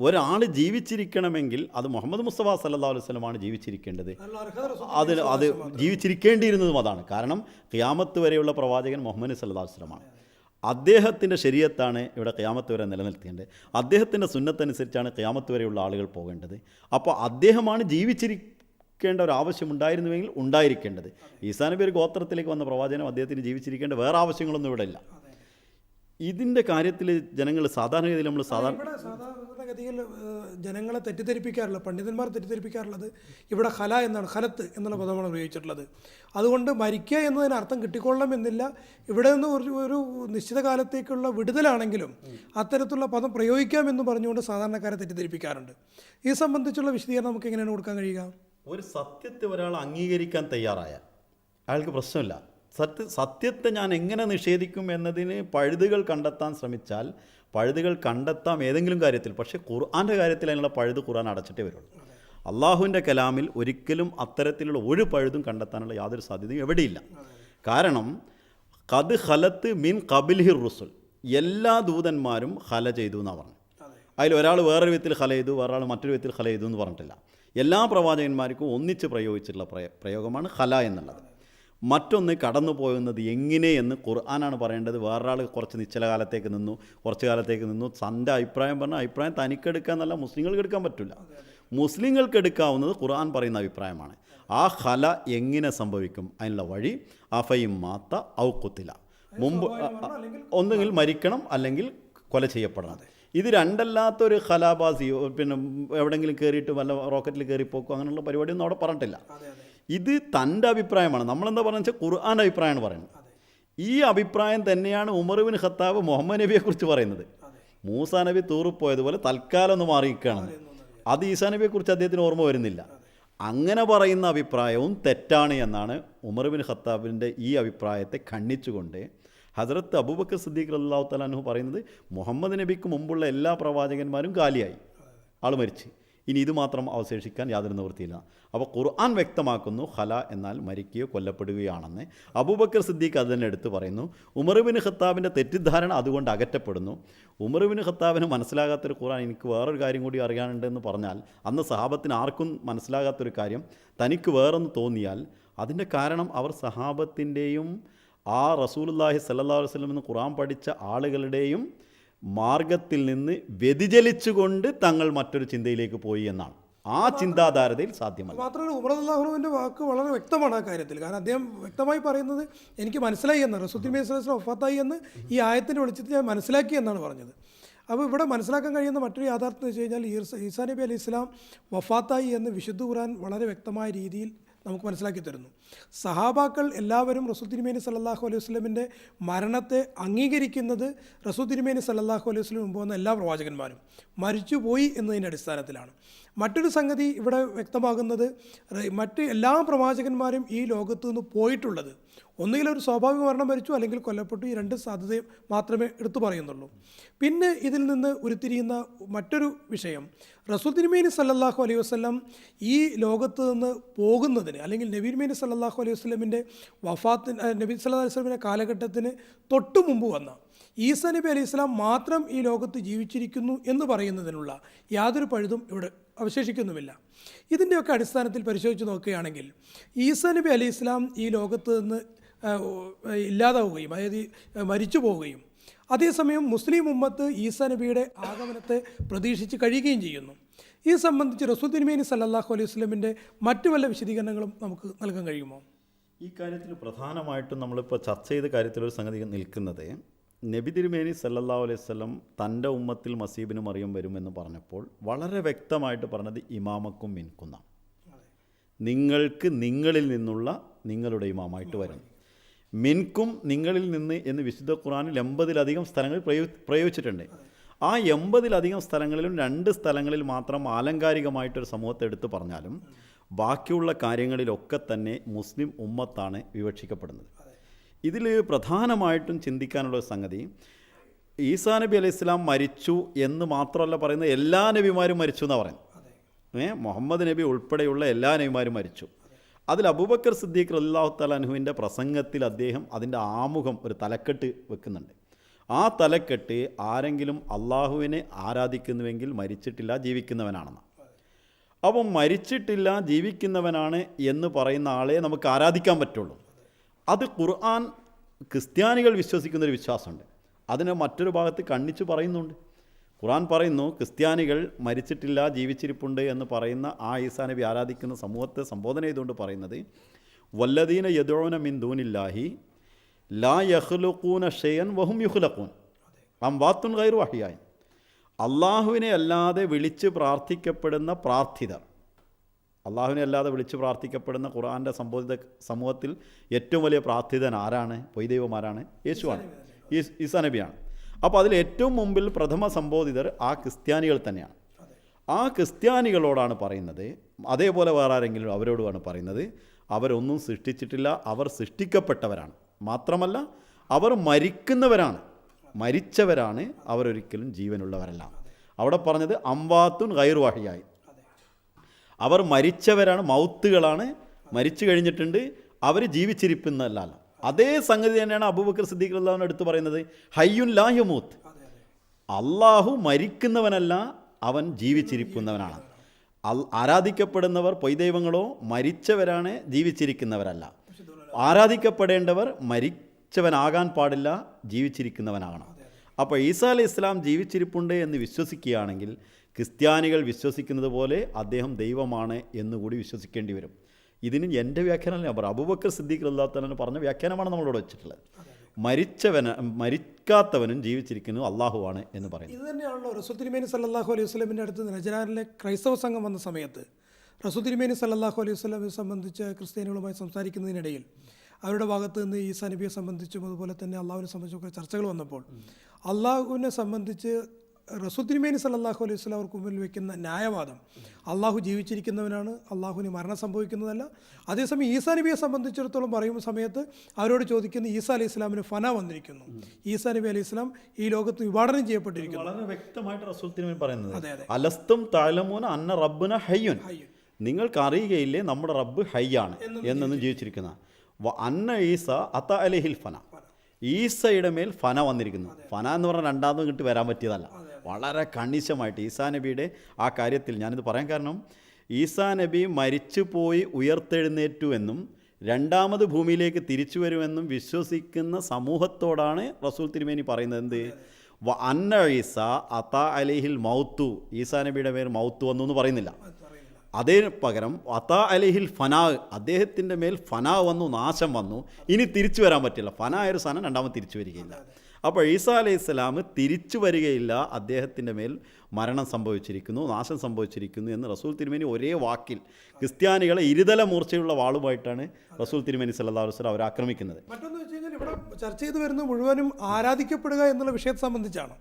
ഒരാൾ ജീവിച്ചിരിക്കണമെങ്കിൽ അത് മുഹമ്മദ് മുസ്തഫ സല്ലാ അലൈഹി സ്വലമാണ് ജീവിച്ചിരിക്കേണ്ടത്. അത് അത് ജീവിച്ചിരിക്കേണ്ടിയിരുന്നതും അതാണ്. കാരണം ഖിയാമത്ത് വരെയുള്ള പ്രവാചകൻ മുഹമ്മദ് സല്ലാ വസ്ലമാണ് അദ്ദേഹത്തിന്റെ ശരീരത്താണ് ഇവിടെ ഖിയാമത്ത് വരെ നിലനിർത്തേണ്ടത് അദ്ദേഹത്തിന്റെ സുന്നത്തനുസരിച്ചാണ് ഖിയാമത്ത് വരെയുള്ള ആളുകൾ പോകേണ്ടത്. അപ്പോൾ അദ്ദേഹമാണ് ജീവിച്ചിരിക്കേണ്ട ഒരു ആവശ്യം ആവശ്യമുണ്ടായിരുന്നുവെങ്കിൽ ഉണ്ടായിരിക്കേണ്ടത്. ഈസാനബി ഒരു ഗോത്രത്തിലേക്ക് വന്ന പ്രവാചനം അദ്ദേഹത്തിന് ജീവിച്ചിരിക്കേണ്ട വേറെ ആവശ്യങ്ങളൊന്നും ഇവിടെ ഇല്ല. ഇതിന്റെ കാര്യത്തിൽ ജനങ്ങൾ സാധാരണഗതിയിൽ നമ്മൾ സാധാരണ സാധാരണഗതിയിൽ ജനങ്ങളെ തെറ്റിദ്ധരിപ്പിക്കാറുള്ള പണ്ഡിതന്മാർ തെറ്റിദ്ധരിപ്പിക്കാറുള്ളത് ഇവിടെ ഹല എന്നാണ് ഹലത്ത് എന്നുള്ള പദമാണ് ഉപയോഗിച്ചിട്ടുള്ളത്. അതുകൊണ്ട് മരിക്കുക എന്നതിന് അർത്ഥം കിട്ടിക്കൊള്ളണം എന്നില്ല. ഇവിടെ നിന്ന് ഒരു ഒരു നിശ്ചിത കാലത്തേക്കുള്ള വിടുതലാണെങ്കിലും അത്തരത്തിലുള്ള പദം പ്രയോഗിക്കാമെന്ന് പറഞ്ഞുകൊണ്ട് സാധാരണക്കാരെ തെറ്റിദ്ധരിപ്പിക്കാറുണ്ട്. ഈ സംബന്ധിച്ചുള്ള വിശദീകരണം നമുക്ക് എങ്ങനെയാണ് കൊടുക്കാൻ കഴിയുക? ഒരു സത്യത്തെ ഒരാൾ അംഗീകരിക്കാൻ തയ്യാറായ അയാൾക്ക് പ്രശ്നമില്ല. സത്യ സത്യത്തെ ഞാൻ എങ്ങനെ നിഷേധിക്കും എന്നതിന് പഴുതുകൾ കണ്ടെത്താൻ ശ്രമിച്ചാൽ പഴുതുകൾ കണ്ടെത്താം ഏതെങ്കിലും കാര്യത്തിൽ. പക്ഷേ ഖുർആന്റെ കാര്യത്തിൽ അതിനുള്ള പഴുത് ഖുർആൻ അടച്ചിട്ടേ വരുള്ളൂ. അള്ളാഹുവിന്റെ കലാമിൽ ഒരിക്കലും അത്തരത്തിലുള്ള ഒരു പഴുതും കണ്ടെത്താനുള്ള യാതൊരു സാധ്യതയും എവിടെയില്ല. കാരണം കത് ഹലത്ത് മീൻ കബിൽഹിർ റുസുൽ. എല്ലാ ദൂതന്മാരും ഹല ചെയ്തു എന്നാണ് പറഞ്ഞു. അതിൽ ഒരാൾ വേറൊരു വിധത്തിൽ ഹല ചെയ്തു വേറൊരാൾ മറ്റൊരു വിധത്തിൽ ഹല ചെയ്തു എന്ന് പറഞ്ഞിട്ടില്ല. എല്ലാ പ്രവാചകന്മാർക്കും ഒന്നിച്ച് പ്രയോഗിച്ചിട്ടുള്ള പ്രയോഗമാണ് ഹല എന്നുള്ളത്. മറ്റൊന്ന് കടന്നു പോകുന്നത് എങ്ങനെയെന്ന് ഖുർആനാണ് പറയേണ്ടത്. വേറൊരാൾ കുറച്ച് നിശ്ചല കാലത്തേക്ക് നിന്നു കുറച്ച് കാലത്തേക്ക് നിന്നു. തന്റെ അഭിപ്രായം പറഞ്ഞ അഭിപ്രായം തനിക്കെടുക്കുക എന്നല്ല മുസ്ലിങ്ങൾക്ക് എടുക്കാൻ പറ്റില്ല. മുസ്ലിങ്ങൾക്ക് എടുക്കാവുന്നത് ഖുർആൻ പറയുന്ന അഭിപ്രായമാണ്. ആ ഹല എങ്ങനെ സംഭവിക്കും? അതിനുള്ള വഴി അഫയും മാത്ത ഔക്കുത്തില മുമ്പ് ഒന്നുകിൽ മരിക്കണം അല്ലെങ്കിൽ കൊല ചെയ്യപ്പെടണം. ഇത് രണ്ടല്ലാത്തൊരു ഹലാബാസിയോ പിന്നെ എവിടെയെങ്കിലും കയറിയിട്ട് വല്ല റോക്കറ്റിൽ കയറിപ്പോക്കോ അങ്ങനെയുള്ള പരിപാടിയൊന്നും അവിടെ പറഞ്ഞിട്ടില്ല. ഇത് തന്റെ അഭിപ്രായമാണ്. നമ്മളെന്താ പറയുക വെച്ചാൽ ഖുർആാന്റെ അഭിപ്രായമാണ് പറയുന്നത്. ഈ അഭിപ്രായം തന്നെയാണ് ഉമർബിൻ ഖത്താബ് മുഹമ്മദ് നബിയെക്കുറിച്ച് പറയുന്നത്. മൂസ നബി തൂറിപ്പോയതുപോലെ തൽക്കാലം ഒന്ന് മാറിയിരിക്കുകയാണ്. അത് ഈസാ നബിയെക്കുറിച്ച് അദ്ദേഹത്തിന് ഓർമ്മ വരുന്നില്ല. അങ്ങനെ പറയുന്ന അഭിപ്രായവും തെറ്റാണ് എന്നാണ് ഉമർബിൻ ഖത്താബിന്റെ ഈ അഭിപ്രായത്തെ ഖണ്ഡിച്ചുകൊണ്ട് ഹസരത്ത് അബൂബക്കർ സിദ്ദീഖ് അള്ളാഹു തലാൻഹു പറയുന്നത് മുഹമ്മദ് നബിക്ക് മുമ്പുള്ള എല്ലാ പ്രവാചകന്മാരും കാലിയായി. ആൾ മരിച്ച്. ഇനി ഇത് മാത്രം അവശേഷിക്കാൻ യാതൊരു നിവൃത്തിയില്ല. അപ്പോൾ ഖുർആൻ വ്യക്തമാക്കുന്നു ഹല എന്നാൽ മരിക്കുകയോ കൊല്ലപ്പെടുകയാണെന്ന്. അബൂബക്കർ സിദ്ദീഖ് അത് തന്നെ എടുത്ത് പറയുന്നു ഉമർബിൻ ഖത്താബിന്റെ തെറ്റിദ്ധാരണ അതുകൊണ്ട് അകറ്റപ്പെടുന്നു. ഉമർബിൻ ഖത്താബിന് മനസ്സിലാകാത്തൊരു ഖുർആൻ എനിക്ക് വേറൊരു കാര്യം കൂടി അറിയാനുണ്ടെന്ന് പറഞ്ഞാൽ അന്ന് സഹാബത്തിന് ആർക്കും മനസ്സിലാകാത്തൊരു കാര്യം തനിക്ക് വേറൊന്ന് തോന്നിയാൽ അതിന്റെ കാരണം അവർ സഹാബത്തിന്റെയും ആ റസൂലുല്ലാഹി സല്ലാ വസ്ലം എന്ന് ഖുറാൻ പഠിച്ച ആളുകളുടെയും മാർഗത്തിൽ നിന്ന് വ്യതിചലിച്ചുകൊണ്ട് തങ്ങൾ മറ്റൊരു ചിന്തയിലേക്ക് പോയി എന്നാണ്. ആ ചിന്താധാരതയിൽ സാധ്യമല്ല. മാത്രമല്ല ഉമർ അള്ളാഹുവിന്റെ വാക്ക് വളരെ വ്യക്തമാണ് ആ കാര്യത്തിൽ. കാരണം അദ്ദേഹം വ്യക്തമായി പറയുന്നത് എനിക്ക് മനസ്സിലായി എന്നാണ്. റസുദ്ദീൻ മേസ്ലാം ഒഫാത്തായി എന്ന് ഈ ആയത്തിന്റെ വെളിച്ചത്തിൽ ഞാൻ മനസ്സിലാക്കി എന്നാണ് പറഞ്ഞത്. അപ്പോൾ ഇവിടെ മനസ്സിലാക്കാൻ കഴിയുന്ന മറ്റൊരു യാഥാർത്ഥ്യം എന്ന് വെച്ച് കഴിഞ്ഞാൽ ഈസാ നബി അലി ഇസ്ലാം വഫാത്തായി എന്ന് വിശുദ്ധ ഖുറാൻ വളരെ വ്യക്തമായ രീതിയിൽ നമുക്ക് മനസ്സിലാക്കി തരുന്നു. സഹാബാക്കൾ എല്ലാവരും റസൂൽ തിരുമേനി സല്ലാഹു അലൈഹി വസ്ലമിന്റെ മരണത്തെ അംഗീകരിക്കുന്നത് റസൂൽ തിരുമേനി സല്ലാഹു അലൈഹി വസ്ലം മുമ്പ് വന്ന എല്ലാ പ്രവാചകന്മാരും. മരിച്ചുപോയി എന്നതിന്റെ അടിസ്ഥാനത്തിലാണ്. മറ്റൊരു സംഗതി ഇവിടെ വ്യക്തമാകുന്നത് മറ്റ് എല്ലാ പ്രവാചകന്മാരും ഈ ലോകത്തു നിന്ന് പോയിട്ടുള്ളത് ഒന്നുകിൽ ഒരു സ്വാഭാവിക മരണം മരിച്ചു അല്ലെങ്കിൽ കൊല്ലപ്പെട്ടു. ഈ രണ്ട് സാധ്യതയും മാത്രമേ എടുത്തു പറയുന്നുള്ളൂ. പിന്നെ ഇതിൽ നിന്ന് ഉരുത്തിരിയുന്ന മറ്റൊരു വിഷയം. റസൂൽ തിരുമേനി സല്ലാഹു അലൈഹി വസ്ലം ഈ ലോകത്ത് നിന്ന് പോകുന്നതിന് അല്ലെങ്കിൽ നബീർമേനി സല്ലാഹു അലൈഹി വസ്ലമിന്റെ വഫാത്തിന് നബി സല്ലല്ലാഹു അലൈഹി വസ്ലമിന്റെ കാലഘട്ടത്തിന് തൊട്ടു മുമ്പ് വന്ന ഈസ നബി അലൈഹി സ്വലാം മാത്രം ഈ ലോകത്ത് ജീവിച്ചിരിക്കുന്നു എന്ന് പറയുന്നതിനുള്ള യാതൊരു പഴുതും ഇവിടെ അവശേഷിക്കുന്നുമില്ല. ഇതിന്റെയൊക്കെ അടിസ്ഥാനത്തിൽ പരിശോധിച്ച് നോക്കുകയാണെങ്കിൽ ഈസ നബി അലി ഇസ്ലാം ഈ ലോകത്ത് നിന്ന് ഇല്ലാതാവുകയും അതായത് മരിച്ചു പോവുകയും അതേസമയം മുസ്ലിം ഉമ്മത്ത് ഈസ നബിയുടെ ആഗമനത്തെ പ്രതീക്ഷിച്ച് കഴിയുകയും ചെയ്യുന്നു. ഈ സംബന്ധിച്ച് റസൂൽ തിരുമേനി സല്ലല്ലാഹു അലൈഹി വസ്ലമിന്റെ മറ്റു വല്ല വിശദീകരണങ്ങളും നമുക്ക് നൽകാൻ കഴിയുമോ? ഈ കാര്യത്തിൽ പ്രധാനമായിട്ടും നമ്മളിപ്പോൾ ചർച്ച ചെയ്ത കാര്യത്തിലൊരു സംഗതി നിൽക്കുന്നത് നബി തിരുമേനി അലൈഹി സ്വലം തന്റെ ഉമ്മത്തിൽ മസീബിനും അറിയും വരുമെന്ന് പറഞ്ഞപ്പോൾ വളരെ വ്യക്തമായിട്ട് പറഞ്ഞത് ഇമാമക്കും മിൻകുന്ന. നിങ്ങൾക്ക് നിങ്ങളിൽ നിന്നുള്ള നിങ്ങളുടെ ഇമാമായിട്ട് വരും. മിൻകും നിങ്ങളിൽ നിന്ന് എന്ന് വിശുദ്ധ ഖുറാനിൽ എൺപതിലധികം സ്ഥലങ്ങളിൽ പ്രയോ പ്രയോഗിച്ചിട്ടുണ്ട്. ആ എൺപതിലധികം സ്ഥലങ്ങളിലും രണ്ട് സ്ഥലങ്ങളിൽ മാത്രം ആലങ്കാരികമായിട്ടൊരു സമൂഹത്തെ എടുത്തു പറഞ്ഞാലും ബാക്കിയുള്ള കാര്യങ്ങളിലൊക്കെ തന്നെ മുസ്ലിം ഉമ്മത്താണ് വിവക്ഷിക്കപ്പെടുന്നത്. ഇതിൽ പ്രധാനമായിട്ടും ചിന്തിക്കാനുള്ള സംഗതി ഈസാ നബി അലൈഹി ഇസ്ലാം മരിച്ചു എന്ന് മാത്രമല്ല പറയുന്നത് എല്ലാ നബിമാരും മരിച്ചു എന്നാണ് പറയുന്നത്. ഏ മുഹമ്മദ് നബി ഉൾപ്പെടെയുള്ള എല്ലാ നബിമാരും മരിച്ചു. അതിൽ അബൂബക്കർ സിദ്ദീഖ് അള്ളാഹു തലാൻഹുവിന്റെ പ്രസംഗത്തിൽ അദ്ദേഹം അതിന്റെ ആമുഖം ഒരു തലക്കെട്ട് വെക്കുന്നുണ്ട്. ആ തലക്കെട്ട് ആരെങ്കിലും അള്ളാഹുവിനെ ആരാധിക്കുന്നുവെങ്കിൽ മരിച്ചിട്ടില്ല ജീവിക്കുന്നവനാണെന്ന് അപ്പം മരിച്ചിട്ടില്ല ജീവിക്കുന്നവനാണ് എന്ന് പറയുന്ന ആളെ നമുക്ക് ആരാധിക്കാൻ പറ്റുള്ളൂ. അത് ഖുർആൻ ക്രിസ്ത്യാനികൾ വിശ്വസിക്കുന്ന ഒരു വിശ്വാസമുണ്ട്. അതിനെ മറ്റൊരു ഭാഗത്ത് കണ്ണിച്ച് പറയുന്നുണ്ട്. ഖുർആൻ പറയുന്നു ക്രിസ്ത്യാനികൾ മരിച്ചിട്ടില്ല ജീവിച്ചിരിപ്പുണ്ട് എന്ന് പറയുന്ന ആ ഈസാ നബി ആരാധിക്കുന്ന സമൂഹത്തെ സംബോധന ചെയ്തുകൊണ്ട് പറയുന്നത് വല്ലദീന യദോന മിൻ ദൂനില്ലാഹി ലാ യഹ്ലുഖൂന ഷെയൻ വഹും യുഹ്ലഖൂൻ അംവാത്തുൻ ഗൈർ വഹിയായി അള്ളാഹുവിനെ അല്ലാതെ വിളിച്ച് പ്രാർത്ഥിക്കപ്പെടുന്ന പ്രാർത്ഥിതർ അള്ളാഹുവിനെ അല്ലാതെ വിളിച്ച് പ്രാർത്ഥിക്കപ്പെടുന്ന ഖുറാന്റെ സംബോധിത സമൂഹത്തിൽ ഏറ്റവും വലിയ പ്രാർത്ഥിതൻ ആരാണ്? പൊയ്ദൈവമാരാണ്? യേശുവാണ്. ഈസ് നബിയാണ്. അപ്പോൾ അതിൽ ഏറ്റവും മുമ്പിൽ പ്രഥമ സംബോധിതർ ആ ക്രിസ്ത്യാനികൾ തന്നെയാണ്. ആ ക്രിസ്ത്യാനികളോടാണ് പറയുന്നത്. അതേപോലെ വേറെ ആരെങ്കിലും അവരോടുമാണ് പറയുന്നത്. അവരൊന്നും സൃഷ്ടിച്ചിട്ടില്ല. അവർ സൃഷ്ടിക്കപ്പെട്ടവരാണ്. മാത്രമല്ല അവർ മരിക്കുന്നവരാണ്. മരിച്ചവരാണ് അവരൊരിക്കലും ജീവനുള്ളവരല്ല. അവിടെ പറഞ്ഞത് അംവാത്തുൻ ഗൈർവാഹിയായി അവർ മരിച്ചവരാണ് മൗത്തുകളാണ് മരിച്ചു കഴിഞ്ഞിട്ടുണ്ട് അവർ ജീവിച്ചിരിക്കുന്നല്ല അതേ സംഗതി തന്നെയാണ് അബൂബക്കർ സിദ്ദീഖ് അള്ളാഹുവിന് എടുത്ത് പറയുന്നത് ഹയ്യുൻ ലാ യമൂത്ത്. അള്ളാഹു മരിക്കുന്നവനല്ല അവൻ ജീവിച്ചിരിക്കുന്നവനാണ്. ആരാധിക്കപ്പെടുന്നവർ പൊയ്ദൈവങ്ങളോ മരിച്ചവരാണ് ജീവിച്ചിരിക്കുന്നവരല്ല. ആരാധിക്കപ്പെടേണ്ടവർ മരിച്ചവനാകാൻ പാടില്ല ജീവിച്ചിരിക്കുന്നവനാകണം. അപ്പോൾ ഈസാ അലൈഹി ഇസ്ലാം ജീവിച്ചിരിപ്പുണ്ട് എന്ന് വിശ്വസിക്കുകയാണെങ്കിൽ ക്രിസ്ത്യാനികൾ വിശ്വസിക്കുന്നത് പോലെ അദ്ദേഹം ദൈവമാണ് എന്നുകൂടി വിശ്വസിക്കേണ്ടി വരും. ഇതിന് എന്റെ വ്യാഖ്യാനം ഞാൻ പറയാം. അബുബക്കർ സിദ്ദീഖ് അള്ളാഹു പറഞ്ഞ വ്യാഖ്യാനമാണ് നമ്മളോട് വെച്ചിട്ടുള്ളത്. മരിച്ചവന് മരിക്കാത്തവനും ജീവിച്ചിരിക്കുന്നു അള്ളാഹുവാണ് എന്ന് പറയുന്നത്. ഇത് തന്നെയാണല്ലോ. തിരുമേനി സല്ലല്ലാഹു അലൈഹി വസ്ലമിന്റെ അടുത്ത് നജരാനിലെ ക്രൈസ്തവ സംഘം വന്ന സമയത്ത് തിരുമേനി സല്ലല്ലാഹു അലൈഹി വസ്ലമെ സംബന്ധിച്ച് ക്രിസ്ത്യാനികളുമായി സംസാരിക്കുന്നതിനിടയിൽ അവരുടെ ഭാഗത്ത് നിന്ന് ഈസാ നബിയെ സംബന്ധിച്ചും അതുപോലെ തന്നെ അള്ളാഹുവിനെ സംബന്ധിച്ചൊക്കെ ചർച്ചകൾ വന്നപ്പോൾ അള്ളാഹുവിനെ സംബന്ധിച്ച് റസൂൽ തിരുമേനി സല്ലല്ലാഹു അലൈഹി വസ്ലം അവർക്ക് മുമ്പിൽ വെക്കുന്ന ന്യായവാദം. അള്ളാഹു ജീവിച്ചിരിക്കുന്നവനാണ് അള്ളാഹുവിന് മരണം സംഭവിക്കുന്നതല്ല. അതേസമയം ഈസാ നബിയെ സംബന്ധിച്ചിടത്തോളം പറയുന്ന സമയത്ത് അവരോട് ചോദിക്കുന്ന ഈസാ അലൈഹി ഇസ്ലാമിന് ഫന വന്നിരിക്കുന്നു. ഈസാ നബി അലൈഹി ഇസ്ലാം ഈ ലോകത്ത് വിഭാടനം ചെയ്യപ്പെട്ടിരിക്കുന്നു. വളരെ വ്യക്തമായിട്ട് റസൂൽ പറയുന്നത്. അലസ്തും താലമൂന അന്ന റബ്ബുന ഹയ്യുൻ. നിങ്ങൾക്ക് അറിയുകയില്ലേ നമ്മുടെ റബ്ബ് ഹയ്യാണ് എന്നൊന്നും ജീവിച്ചിരിക്കുന്ന. അന്ന ഈസ അത്ത അലഹിൽ ഫന. ഈസയുടെ മേൽ ഫന വന്നിരിക്കുന്നു. ഫന എന്ന് പറഞ്ഞാൽ രണ്ടാമതും കിട്ടി വരാൻ പറ്റിയതല്ല. വളരെ കണിശമായിട്ട് ഈസാ നബിയുടെ ആ കാര്യത്തിൽ ഞാനിത് പറയാൻ കാരണം ഈസാ നബി മരിച്ചു പോയി ഉയർത്തെഴുന്നേറ്റു എന്നും രണ്ടാമത് ഭൂമിയിലേക്ക് തിരിച്ചു വരുമെന്നും വിശ്വസിക്കുന്ന സമൂഹത്തോടാണ് റസൂൽ തിരുമേനി പറയുന്നത് എന്ത്? വ അന്ന ഈസ അത്ത അലിഹിൽ മൗത്തു. ഈസാ നബിയുടെ പേര് മൗത്തു വന്നു എന്ന് പറയുന്നില്ല. അതേ പകരം അത്ത അലിഹിൽ ഫനാ അദ്ദേഹത്തിന്റെ മേൽ ഫനാ വന്നു നാശം വന്നു. ഇനി തിരിച്ചു വരാൻ പറ്റില്ല. ഫനായ ഒരു സാധനം രണ്ടാമത് തിരിച്ചു വരികയില്ല. അപ്പോൾ ഈസാ അലൈഹി സ്വലാം തിരിച്ചു വരികയില്ല. അദ്ദേഹത്തിന്റെ മേൽ മരണം സംഭവിച്ചിരിക്കുന്നു നാശം സംഭവിച്ചിരിക്കുന്നു എന്ന് റസൂൽ തിരുമേനി ഒരേ വാക്കിൽ ക്രിസ്ത്യാനികളെ ഇരുതല മൂർച്ചയുള്ള വാളുമായിട്ടാണ് റസൂൽ തിരുമേനി അലൈഹി വസല്ലം അവരെ ആക്രമിക്കുന്നത്. മറ്റൊന്ന് വെച്ച് കഴിഞ്ഞാൽ ഇവിടെ ചർച്ച ചെയ്ത് വരുന്നത് മുഴുവനും ആരാധിക്കപ്പെടുക എന്നുള്ള വിഷയത്തെ സംബന്ധിച്ചാണ്.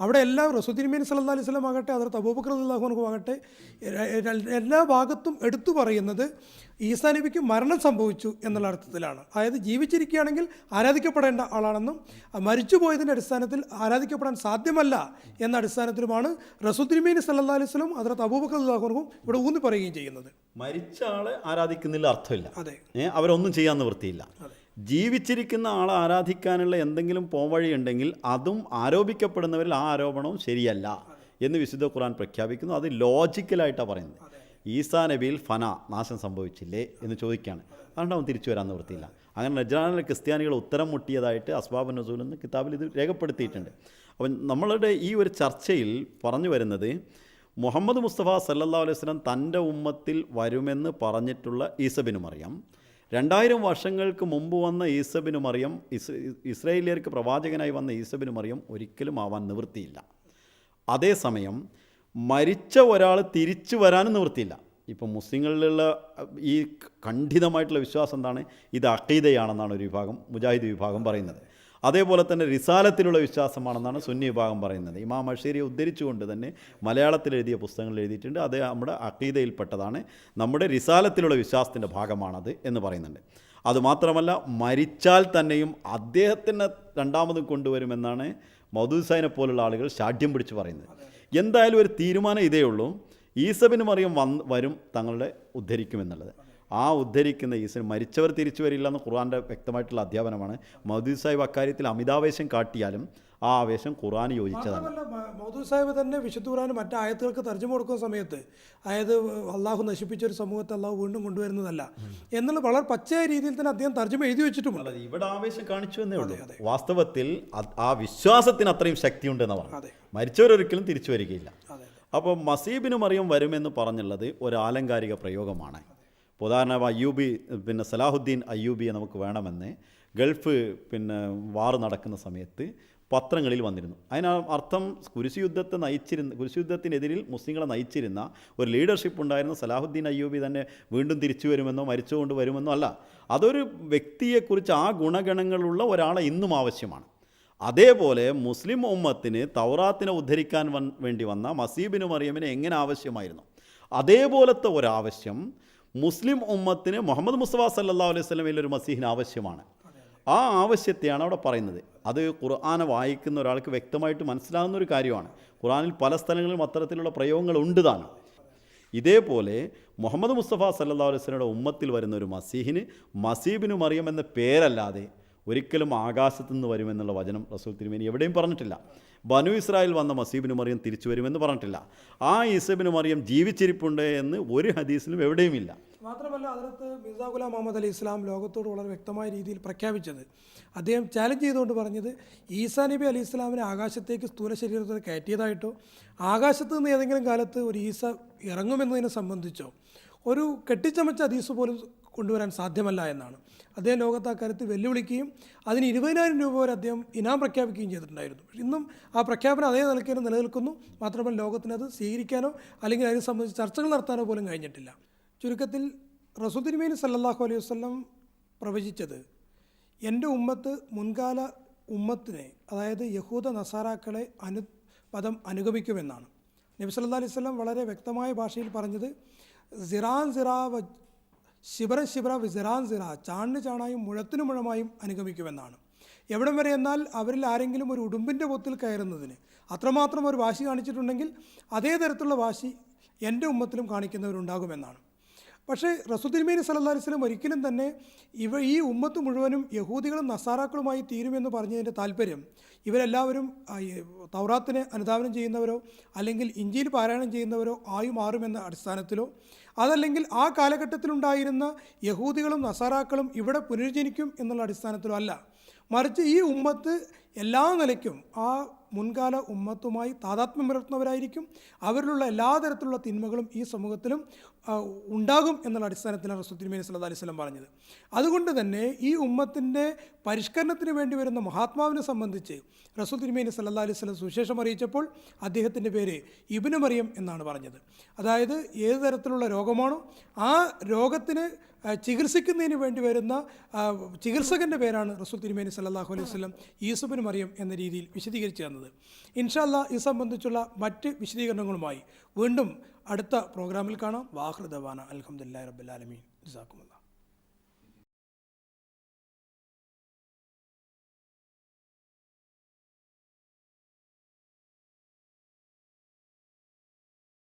അവിടെ എല്ലാം റസുദ്ദീൻമീൻ സല്ലാ അലൈഹി സ്വലം ആകട്ടെ അതിർത്ത് അബൂബക്കർ അള്ളാഹുനക്കും ആകട്ടെ എല്ലാ ഭാഗത്തും എടുത്തു പറയുന്നത് ഈസാ നബിക്ക് മരണം സംഭവിച്ചു എന്നുള്ള അർത്ഥത്തിലാണ്. അതായത് ജീവിച്ചിരിക്കുകയാണെങ്കിൽ ആരാധിക്കപ്പെടേണ്ട ആളാണെന്നും മരിച്ചുപോയതിന്റെ അടിസ്ഥാനത്തിൽ ആരാധിക്കപ്പെടാൻ സാധ്യമല്ല എന്ന അടിസ്ഥാനത്തിലുമാണ് റസുദ്ദീൻമീൻ സല്ലാ അലൈഹി സ്വലം അതിർത്ത് അബൂബക്കർ അള്ളാഹുനക്കും ഇവിടെ ഊന്നി പറയുകയും ചെയ്യുന്നത്. മരിച്ച ആളെ ആരാധിക്കുന്നില്ല അർത്ഥമില്ല. അതെ. അവരൊന്നും ചെയ്യാൻ നിവൃത്തിയില്ല. ജീവിച്ചിരിക്കുന്ന ആളെ ആരാധിക്കാനുള്ള എന്തെങ്കിലും പോംവഴി ഉണ്ടെങ്കിൽ അതും ആരോപിക്കപ്പെടുന്നവരിൽ ആ ആരോപണവും ശരിയല്ല എന്ന് വിശുദ്ധ ഖുർആൻ പ്രഖ്യാപിക്കുന്നു. അത് ലോജിക്കലായിട്ടാണ് പറയുന്നത്. ഈസാ നബിയിൽ ഫന നാശം സംഭവിച്ചില്ലേ എന്ന് ചോദിക്കുകയാണ് അതുകൊണ്ട് അവൻ തിരിച്ചു വരാൻ നിവൃത്തിയില്ല. അങ്ങനെ നജ്രാനിലെ ക്രിസ്ത്യാനികൾ ഉത്തരം മുട്ടിയതായിട്ട് അസ്ബാബ് നസൂൽ എന്ന് കിതാബിൽ ഇത് രേഖപ്പെടുത്തിയിട്ടുണ്ട്. അപ്പം നമ്മളുടെ ഈ ഒരു ചർച്ചയിൽ പറഞ്ഞു വരുന്നത് മുഹമ്മദ് മുസ്തഫ സല്ലാ അലൈഹി സ്വലം തന്റെ ഉമ്മത്തിൽ വരുമെന്ന് പറഞ്ഞിട്ടുള്ള ഈസബിനും മറിയം രണ്ടായിരം വർഷങ്ങൾക്ക് മുമ്പ് വന്ന ഈസബിന് മറിയം ഇസ് ഇസ്രയേലിയർക്ക് പ്രവാചകനായി വന്ന ഈസബിന് മറിയം ഒരിക്കലും ആവാൻ നിവൃത്തിയില്ല. അതേസമയം മരിച്ച ഒരാൾ തിരിച്ചു വരാനും നിവൃത്തിയില്ല. ഇപ്പം മുസ്ലിങ്ങളിലുള്ള ഈ ഖണ്ഡിതമായിട്ടുള്ള വിശ്വാസം എന്താണ്? ഇത് അക്കീതയാണെന്നാണ് ഒരു വിഭാഗം മുജാഹിദ് വിഭാഗം പറയുന്നത്. അതേപോലെ തന്നെ റിസാലത്തിലുള്ള വിശ്വാസമാണെന്നാണ് സുന്നി വിഭാഗം പറയുന്നത്. ഇമാം അഷീരിയെ ഉദ്ധരിച്ചുകൊണ്ട് തന്നെ മലയാളത്തിൽ എഴുതിയ പുസ്തകങ്ങൾ എഴുതിയിട്ടുണ്ട്. അത് നമ്മുടെ അക്കീതയിൽപ്പെട്ടതാണ് നമ്മുടെ റിസാലത്തിലുള്ള വിശ്വാസത്തിന്റെ ഭാഗമാണത് എന്ന് പറയുന്നുണ്ട്. അതുമാത്രമല്ല മരിച്ചാൽ തന്നെയും അദ്ദേഹത്തിന് രണ്ടാമതും കൊണ്ടുവരുമെന്നാണ് മധുസൈനെ പോലുള്ള ആളുകൾ ശാഠ്യം പിടിച്ച് പറയുന്നത്. എന്തായാലും ഒരു തീരുമാനം ഇതേ ഉള്ളൂ. ഈസബിന് മറിയം വന്ന് വരും തങ്ങളുടെ ഉദ്ധരിക്കുമെന്നുള്ളത്. ആ ഉദ്ധരിക്കുന്ന ഈസിന് മരിച്ചവർ തിരിച്ചു വരില്ല എന്ന് ഖുർആന്റെ വ്യക്തമായിട്ടുള്ള അധ്യാപനമാണ്. മൗദൂദ് സാഹിബ് അക്കാര്യത്തിൽ അമിതാവേശം കാട്ടിയാലും ആ ആവേശം ഖുർആൻ യോജിച്ചതാണ്. മൗദൂദ് സാഹിബ് തന്നെ വിശുദ്ധ ഖുർആൻ മറ്റ് ആയത്തുകൾക്ക് തർജമ കൊടുക്കുന്ന സമയത്ത് അതായത് അള്ളാഹു നശിപ്പിച്ച ഒരു സമൂഹത്തെ അള്ളാഹു വീണ്ടും കൊണ്ടുവരുന്നതല്ല എന്നുള്ള വളരെ പച്ചയായ രീതിയിൽ തന്നെ അദ്ദേഹം തർജമ എഴുതി വെച്ചിട്ടുമുണ്ട്. ഇവിടെ ആവേശം കാണിച്ചു എന്നേ ഉള്ളൂ. വാസ്തവത്തിൽ ആ വിശ്വാസത്തിന് അത്രയും ശക്തിയുണ്ട് എന്ന് പറഞ്ഞു മരിച്ചവരൊരിക്കലും തിരിച്ചു വരികയില്ല. അപ്പോൾ മസീബിന് മറിയം വരുമെന്ന് പറഞ്ഞുള്ളത് ഒരു ആലങ്കാരിക പ്രയോഗമാണ്. ഉദാഹരണം അയ്യൂബി പിന്നെ സലാഹുദ്ദീൻ അയ്യൂബിയെ നമുക്ക് വേണമെന്ന് ഗൾഫ് പിന്നെ വാർ നടക്കുന്ന സമയത്ത് പത്രങ്ങളിൽ വന്നിരുന്നു. അതിന് അർത്ഥം കുരിശുയുദ്ധത്തെ നയിച്ചിരുന്ന കുരിശുയുദ്ധത്തിനെതിരിൽ മുസ്ലിങ്ങളെ നയിച്ചിരുന്ന ഒരു ലീഡർഷിപ്പ് ഉണ്ടായിരുന്ന സലാഹുദ്ദീൻ അയ്യൂബി തന്നെ വീണ്ടും തിരിച്ചു വരുമെന്നോ മരിച്ചുകൊണ്ട് വരുമെന്നോ അല്ല. അതൊരു വ്യക്തിയെക്കുറിച്ച് ആ ഗുണഗണങ്ങളുള്ള ഒരാളെ ഇന്നും ആവശ്യമാണ്. അതേപോലെ മുസ്ലിം ഉമ്മത്തിന് തൗറാത്തിനെ ഉദ്ധരിക്കാൻ വേണ്ടി വന്ന മസീബിന് മറിയമിനെ എങ്ങനെ ആവശ്യമായിരുന്നു? അതേപോലത്തെ ഒരാവശ്യം മുസ്ലിം ഉമ്മത്തിന് മുഹമ്മദ് മുസ്തഫ സല്ലാ അലൈഹി സ്വലമയിൽ ഒരു മസീഹിന് ആവശ്യമാണ്. ആ ആവശ്യത്തെയാണ് അവിടെ പറയുന്നത്. അത് ഖുർആാനെ വായിക്കുന്ന ഒരാൾക്ക് വ്യക്തമായിട്ട് മനസ്സിലാകുന്ന ഒരു കാര്യമാണ്. ഖുർആാനിൽ പല സ്ഥലങ്ങളിലും അത്തരത്തിലുള്ള പ്രയോഗങ്ങൾ ഉണ്ട് താൻ ഇതേപോലെ മുഹമ്മദ് മുസ്തഫ സല്ലാ അലൈഹി സ്വലയുടെ ഉമ്മത്തിൽ വരുന്ന ഒരു മസീഹിന് മസീബിനു മറിയം എന്ന പേരല്ലാതെ ഒരിക്കലും ആകാശത്തു നിന്ന് വരുമെന്നുള്ള വചനം റസൂൽ തിരുമേനി എവിടെയും പറഞ്ഞിട്ടില്ല. ബനു ഇസ്രായേൽ വന്ന മസീബിന് മറിയം തിരിച്ചു വരുമെന്ന് പറഞ്ഞിട്ടില്ല. ആ ഈസബിന് മറിയം ജീവിച്ചിരിപ്പുണ്ട് എന്ന് ഒരു ഹദീസിലും എവിടെയുമില്ല. മാത്രമല്ല അതിനകത്ത് മിർസ ഗുലാം മുഹമ്മദ് അലി ഇസ്ലാം ലോകത്തോട് വളരെ വ്യക്തമായ രീതിയിൽ പ്രഖ്യാപിച്ചത്. അദ്ദേഹം ചാലഞ്ച് ചെയ്തുകൊണ്ട് പറഞ്ഞത് ഈസാ നബി അലി ഇസ്ലാമിനെ ആകാശത്തേക്ക് സ്ഥൂല ശരീരത്തിൽ കയറ്റിയതായിട്ടോ ആകാശത്ത് നിന്ന് ഏതെങ്കിലും കാലത്ത് ഒരു ഈസ ഇറങ്ങുമെന്നതിനെ സംബന്ധിച്ചോ ഒരു കെട്ടിച്ചമച്ച ഹദീസ് പോലും കൊണ്ടുവരാൻ സാധ്യമല്ല എന്നാണ്. അദ്ദേഹം ലോകത്ത് ആ വെല്ലുവിളിക്കുകയും അതിന് ഇരുപതിനായിരം രൂപ വരെ അദ്ദേഹം ഇനാം പ്രഖ്യാപിക്കുകയും ചെയ്തിട്ടുണ്ടായിരുന്നു. പക്ഷേ ഇന്നും ആ പ്രഖ്യാപനം അതേ നിലയ്ക്ക് തന്നെ നിലനിൽക്കുന്നു. മാത്രമല്ല ലോകത്തിന് അത് സ്വീകരിക്കാനോ അല്ലെങ്കിൽ അതിനെ സംബന്ധിച്ച് ചർച്ചകൾ നടത്താനോ പോലും കഴിഞ്ഞിട്ടില്ല. ചുരുക്കത്തിൽ റസൂൽ തിരുമേനി സല്ലല്ലാഹു അലൈഹി വസ്ലം പ്രവചിച്ചത് എന്റെ ഉമ്മത്ത് മുൻകാല ഉമ്മത്തിനെ അതായത് യഹൂദ നസാറാക്കളെ അനു പദം അനുഗമിക്കുമെന്നാണ്. നബി സല്ലാ അലൈഹി വസല്ലം വളരെ വ്യക്തമായ ഭാഷയിൽ പറഞ്ഞത് സിറാൻ സിറാ ശിബറ ശിബറ സിറാൻ സിറ ചാണിന് ചാണായും മുഴത്തിനു മുഴമായും അനുഗമിക്കുമെന്നാണ്. എവിടം വരെ എന്നാൽ അവരിൽ ആരെങ്കിലും ഒരു ഉടുമ്പിന്റെ പൊത്തിൽ കയറുന്നതിന്. അത്രമാത്രം ഒരു വാശി കാണിച്ചിട്ടുണ്ടെങ്കിൽ അതേ തരത്തിലുള്ള വാശി എന്റെ ഉമ്മത്തിലും കാണിക്കുന്നവരുണ്ടാകുമെന്നാണ്. പക്ഷേ റസുദ്ദീൻമീൻ സല്ലല്ലാഹു അലൈഹി വസല്ലം ഒരിക്കലും തന്നെ ഇവ ഈ ഉമ്മത്ത് മുഴുവനും യഹൂദികളും നസാറാക്കളുമായി തീരുമെന്ന് പറഞ്ഞതിന്റെ താല്പര്യം ഇവരെല്ലാവരും തൗറാത്തിനെ അനുധാവനം ചെയ്യുന്നവരോ അല്ലെങ്കിൽ ഇഞ്ചിയിൽ പാരായണം ചെയ്യുന്നവരോ ആയി മാറുമെന്ന അടിസ്ഥാനത്തിലോ അതല്ലെങ്കിൽ ആ കാലഘട്ടത്തിലുണ്ടായിരുന്ന യഹൂദികളും നസാറാക്കളും ഇവിടെ പുനർജനിക്കും എന്നുള്ള അടിസ്ഥാനത്തിലോ അല്ല. മറിച്ച് ഈ ഉമ്മത്ത് എല്ലാ നിലയ്ക്കും ആ മുൻകാല ഉമ്മത്തുമായി താതാത്മ്യം പുലർത്തുന്നവരായിരിക്കും. അവരിലുള്ള എല്ലാ തരത്തിലുള്ള തിന്മകളും ഈ സമൂഹത്തിലും ഉണ്ടാകും എന്നുള്ള അടിസ്ഥാനത്തിലാണ് തിരുമേനി സല്ലല്ലാഹു അലൈഹി സ്വലം പറഞ്ഞത്. അതുകൊണ്ട് തന്നെ ഈ ഉമ്മത്തിന്റെ പരിഷ്കരണത്തിന് വേണ്ടി വരുന്ന മഹാത്മാവിനെ സംബന്ധിച്ച് റസൂൽ തിരുമേനി സല്ലല്ലാഹു അലൈഹി സ്വലം സുശേഷം അറിയിച്ചപ്പോൾ അദ്ദേഹത്തിന്റെ പേര് ഇബ്നു മറിയം എന്നാണ് പറഞ്ഞത്. അതായത് ഏത് തരത്തിലുള്ള രോഗമാണോ ആ രോഗത്തിന് ചികിത്സിക്കുന്നതിന് വേണ്ടി വരുന്ന ചികിത്സകന്റെ പേരാണ് റസൂൽ തിരുമേനി സല്ലല്ലാഹു അലൈഹി വസല്ലം യൂസുഫിന് മറിയം എന്ന രീതിയിൽ വിശദീകരിച്ചു തന്നത്. ഇൻഷാല്ല ഇത് സംബന്ധിച്ചുള്ള മറ്റ് വിശദീകരണങ്ങളുമായി വീണ്ടും അടുത്ത പ്രോഗ്രാമിൽ കാണാം. വാഹൃദവാന അലഹമുല്ലാ റബ്ബുലാലമീൻ ജസാക്കുമുള്ള